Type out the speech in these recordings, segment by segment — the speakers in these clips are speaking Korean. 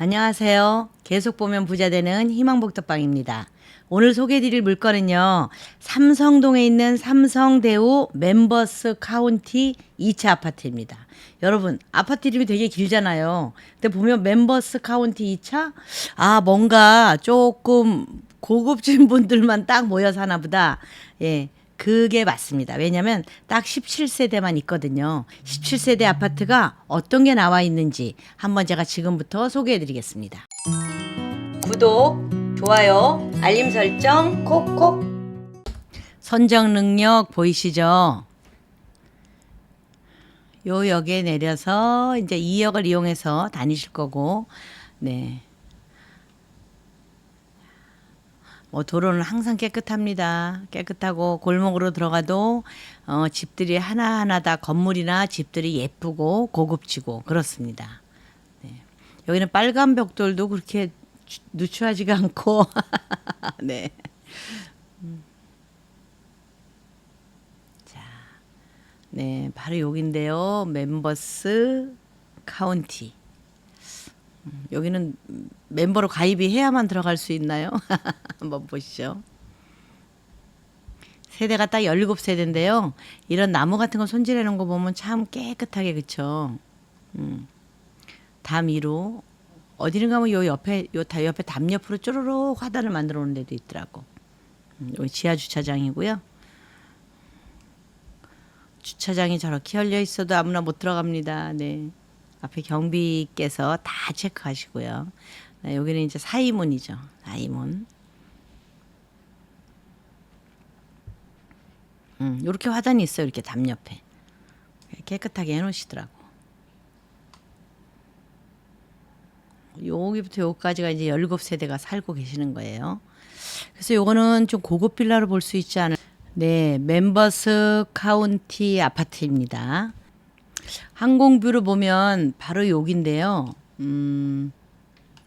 안녕하세요. 계속 보면 부자 되는 희망복덕방입니다. 오늘 소개해드릴 물건은요. 삼성동에 있는 삼성대우 멤버스 카운티 2차 아파트입니다. 여러분, 아파트 이름이 되게 길잖아요. 근데 보면 멤버스 카운티 2차? 아, 뭔가 조금 고급진 분들만 딱 모여 사나 보다. 예. 그게 맞습니다. 왜냐면 딱 17세대만 있거든요. 17세대 아파트가 어떤 게 나와 있는지 한번 제가 지금부터 소개해 드리겠습니다. 구독, 좋아요, 알림 설정 콕콕. 선정 능력 보이시죠? 요 역에 내려서 이제 2역을 이용해서 다니실 거고, 네. 뭐 도로는 항상 깨끗합니다. 깨끗하고 골목으로 들어가도 어, 집들이 하나하나 다 건물이나 집들이 예쁘고 고급지고 그렇습니다. 네. 여기는 빨간 벽돌도 그렇게 주- 누추하지가 않고 네. 음. 자, 네 바로 여기인데요. 멤버스 카운티. 음, 여기는 멤버로 가입이 해야만 들어갈 수 있나요? 한번 보시죠. 세대가 딱 17세대인데요. 이런 나무 같은 거 손질해 놓은 거 보면 참 깨끗하게 그쵸? 음. 담 위로 어디는 가면 요 옆에 요다 옆에 담 옆으로 쪼르륵 화단을 만들어 놓은 데도 있더라고. 음, 여기 지하 주차장이고요. 주차장이 저렇게 열려 있어도 아무나 못 들어갑니다. 네. 앞에 경비께서 다 체크하시고요. 네, 여기는 이제 사이문이죠. 사이문. 음, 이렇게 화단이 있어요. 이렇게 담 옆에 깨끗하게 해놓으시더라고. 여기부터 여기까지가 이제 17세대가 살고 계시는 거예요. 그래서 요거는 좀 고급 빌라로 볼 수 있지 않을 네, 멤버스 카운티 아파트입니다. 항공뷰를 보면 바로 여기인데요. 음,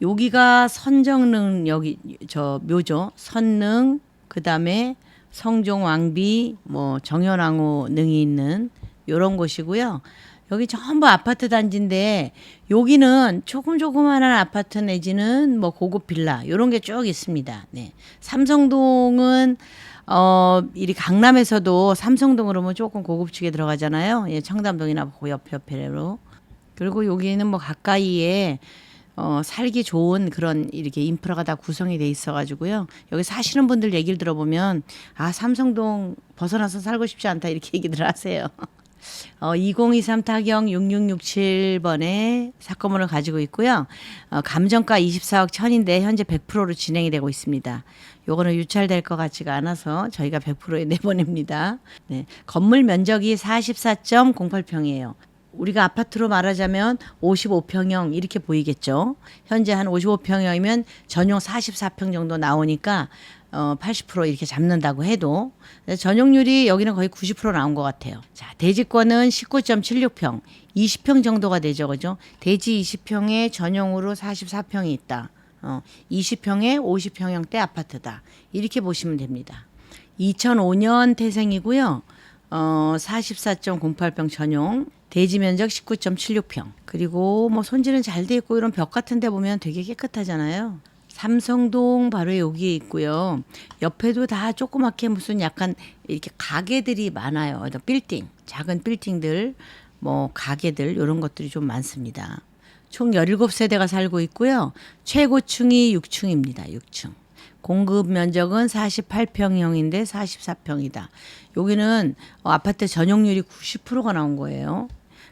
여기가 선정릉 여기 저 묘죠. 선릉 그다음에 성종 왕비 뭐 정현왕후 능이 있는 요런 곳이고요. 여기 전부 아파트 단지인데 여기는 조금 조그만한 아파트 내지는 뭐 고급 빌라 요런 게 쭉 있습니다. 네. 삼성동은 어, 이리 강남에서도 삼성동 그러면 조금 고급지게 들어가잖아요. 예, 청담동이나 그 옆 옆에로. 그리고 여기는 뭐 가까이에 어, 살기 좋은 그런 이렇게 인프라가 다 구성이 돼 있어 가지고요. 여기 사시는 분들 얘기를 들어보면 아, 삼성동 벗어나서 살고 싶지 않다 이렇게 얘기들 하세요. 어, 2023 타경 6667번의 사건문을 가지고 있고요. 어, 감정가 24억 천인데 현재 100%로 진행이 되고 있습니다. 요거는 유찰될 것 같지가 않아서 저희가 100%에 내보냅니다. 네. 건물 면적이 44.08평이에요. 우리가 아파트로 말하자면 55평형 이렇게 보이겠죠. 현재 한 55평형이면 전용 44평 정도 나오니까 어, 80% 이렇게 잡는다고 해도 전용률이 여기는 거의 90% 나온 것 같아요. 자, 대지권은 19.76평, 20평 정도가 되죠, 그죠? 대지 20평에 전용으로 44평이 있다. 어, 20평에 50평형대 아파트다. 이렇게 보시면 됩니다. 2005년 태생이고요. 어, 44.08평 전용, 대지 면적 19.76평. 그리고 뭐 손질은 잘 돼 있고 이런 벽 같은 데 보면 되게 깨끗하잖아요. 삼성동 바로 여기에 있고요. 옆에도 다 조그맣게 무슨 약간 이렇게 가게들이 많아요. 빌딩, 작은 빌딩들, 뭐 가게들 이런 것들이 좀 많습니다. 총 17세대가 살고 있고요. 최고층이 6층입니다. 6층. 공급 면적은 48평형인데 44평이다. 여기는 어, 아파트 전용률이 90%가 나온 거예요.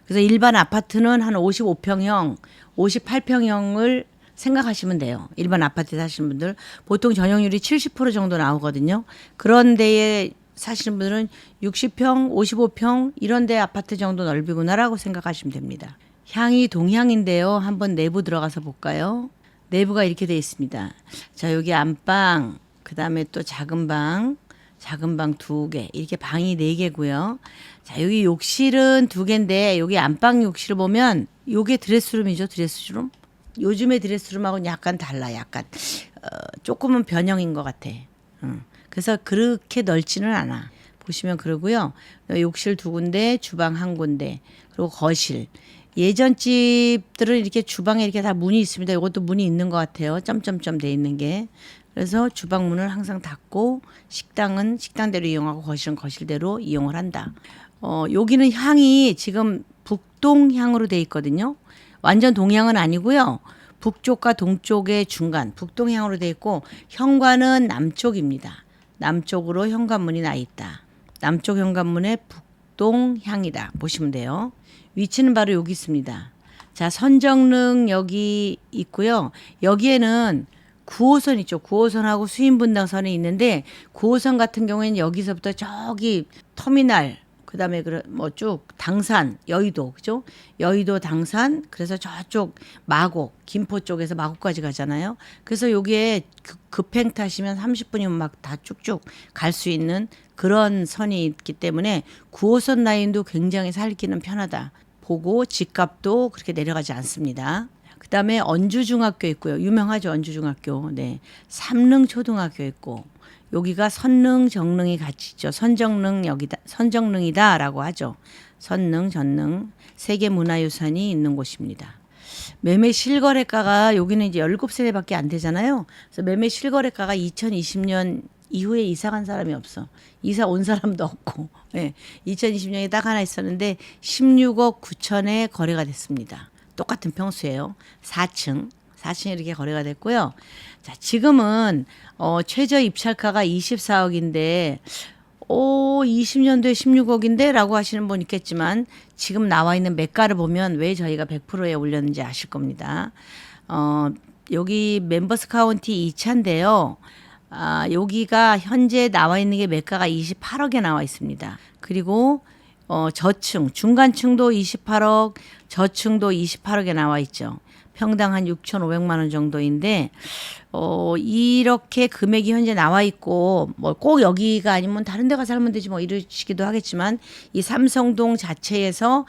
그래서 일반 아파트는 한 55평형, 58평형을 생각하시면 돼요. 일반 아파트에 사시는 분들 보통 전용률이 70% 정도 나오거든요. 그런 데에 사시는 분들은 60평, 55평 이런 데 아파트 정도 넓이구나라고 생각하시면 됩니다. 향이 동향인데요. 한번 내부 들어가서 볼까요? 내부가 이렇게 돼 있습니다. 자, 여기 안방, 그다음에 또 작은 방, 작은 방 두 개, 이렇게 방이 네 개고요. 자, 여기 욕실은 두 개인데 여기 안방 욕실을 보면 요게 드레스룸이죠, 드레스룸. 요즘의 드레스룸하고는 약간 달라, 약간 어, 조금은 변형인 것 같아. 응. 그래서 그렇게 넓지는 않아. 보시면 그러고요. 욕실 두 군데, 주방 한 군데, 그리고 거실. 예전 집들은 이렇게 주방에 이렇게 다 문이 있습니다. 이것도 문이 있는 것 같아요. 점점점 돼 있는 게. 그래서 주방 문을 항상 닫고 식당은 식당대로 이용하고 거실은 거실대로 이용을 한다. 어, 여기는 향이 지금 북동향으로 돼 있거든요. 완전 동향은 아니고요. 북쪽과 동쪽의 중간 북동향으로 돼 있고 현관은 남쪽입니다. 남쪽으로 현관문이 나 있다. 남쪽 현관문에 북동향이다. 보시면 돼요. 위치는 바로 여기 있습니다. 자, 선정릉 여기 있고요. 여기에는 9호선 있죠. 9호선하고 수인분당선이 있는데 9호선 같은 경우에는 여기서부터 저기 터미널 그다음에 뭐쭉 당산 여의도 그죠? 여의도 당산 그래서 저쪽 마곡 김포 쪽에서 마곡까지 가잖아요. 그래서 여기에 급- 급행 타시면 30분이면 막 다 쭉쭉 갈 수 있는 그런 선이 있기 때문에 9호선 라인도 굉장히 살기는 편하다. 보고 집값도 그렇게 내려가지 않습니다. 그다음에 언주중학교 있고요. 유명하죠 언주중학교. 네, 삼릉초등학교 있고 여기가 선릉 정릉이 같이 있죠. 선정릉 여기다 선정릉이다라고 하죠. 선릉 전릉 세계 문화유산이 있는 곳입니다. 매매 실거래가가 여기는 이제 17세대밖에 안 되잖아요. 그래서 매매 실거래가가 2020년 이후에 이사 간 사람이 없어. 이사 온 사람도 없고. 예. 2020년에 딱 하나 있었는데 16억 9천에 거래가 됐습니다. 똑같은 평수예요. 4층. 4층 이렇게 거래가 됐고요. 자, 지금은 어 최저 입찰가가 24억인데 오, 20년도에 16억인데? 라고 하시는 분 있겠지만 지금 나와 있는 매가를 보면 왜 저희가 100%에 올렸는지 아실 겁니다. 어, 여기 멤버스 카운티 2차인데요. 아, 여기가 현재 나와 있는 게 매가가 28억에 나와 있습니다. 그리고 어, 저층, 중간층도 28억, 저층도 28억에 나와 있죠. 평당 한 6,500만 원 정도인데 어 이렇게 금액이 현재 나와 있고 뭐 꼭 여기가 아니면 다른 데 가서 살면 되지 뭐 이러시기도 하겠지만 이 삼성동 자체에서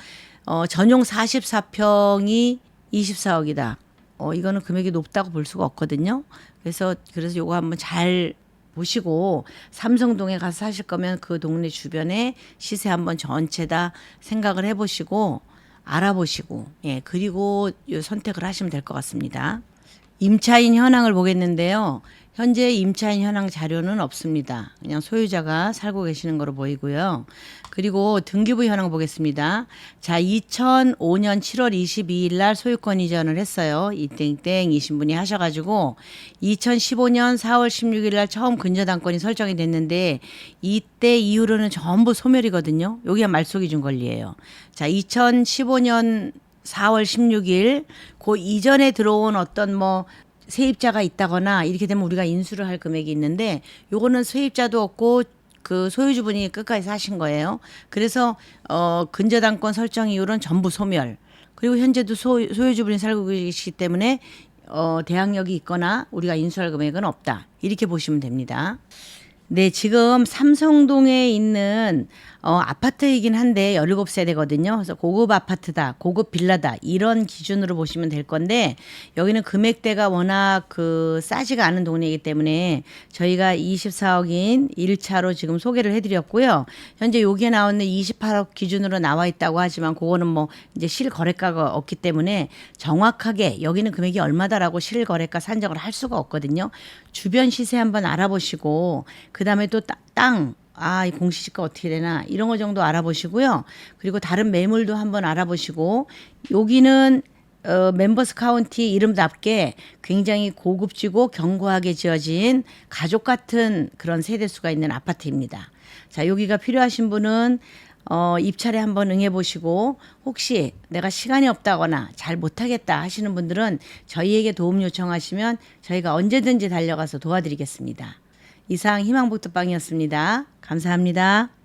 어 전용 44평이 24억이다. 어 이거는 금액이 높다고 볼 수가 없거든요. 그래서 그래서 요거 한번 잘 보시고 삼성동에 가서 사실 거면 그 동네 주변에 시세 한번 전체 다 생각을 해 보시고 알아보시고 예 그리고 요 선택을 하시면 될 것 같습니다. 임차인 현황을 보겠는데요. 현재 임차인 현황 자료는 없습니다. 그냥 소유자가 살고 계시는 거로 보이고요. 그리고 등기부 현황 보겠습니다. 자, 2005년 7월 22일 날 소유권 이전을 했어요. 이땡땡 이신 분이 하셔가지고 2015년 4월 16일 날 처음 근저당권이 설정이 됐는데 이때 이후로는 전부 소멸이거든요. 여기가 말소기준 권리예요. 자, 2015년 4월 16일 그 이전에 들어온 어떤 뭐 세입자가 있다거나 이렇게 되면 우리가 인수를 할 금액이 있는데 요거는 세입자도 없고 그 소유주분이 끝까지 사신 거예요. 그래서 어 근저당권 설정 이후로는 전부 소멸. 그리고 현재도 소, 소유주분이 살고 계시기 때문에 어 대항력이 있거나 우리가 인수할 금액은 없다. 이렇게 보시면 됩니다. 네, 지금 삼성동에 있는 어, 아파트이긴 한데 17세대거든요. 그래서 고급 아파트다, 고급 빌라다, 이런 기준으로 보시면 될 건데, 여기는 금액대가 워낙 그 싸지가 않은 동네이기 때문에 저희가 24억인 1차로 지금 소개를 해드렸고요. 현재 여기에 나오는 28억 기준으로 나와 있다고 하지만, 그거는 뭐 이제 실거래가가 없기 때문에 정확하게 여기는 금액이 얼마다라고 실거래가 산정을 할 수가 없거든요. 주변 시세 한번 알아보시고, 그 다음에 또 땅, 아, 이 공시지가 어떻게 되나 이런 거 정도 알아보시고요. 그리고 다른 매물도 한번 알아보시고 여기는 어, 멤버스 카운티 이름답게 굉장히 고급지고 견고하게 지어진 가족 같은 그런 세대수가 있는 아파트입니다. 자, 여기가 필요하신 분은 어, 입찰에 한번 응해 보시고 혹시 내가 시간이 없다거나 잘 못하겠다 하시는 분들은 저희에게 도움 요청하시면 저희가 언제든지 달려가서 도와드리겠습니다. 이상 희망복덕방이었습니다. 감사합니다.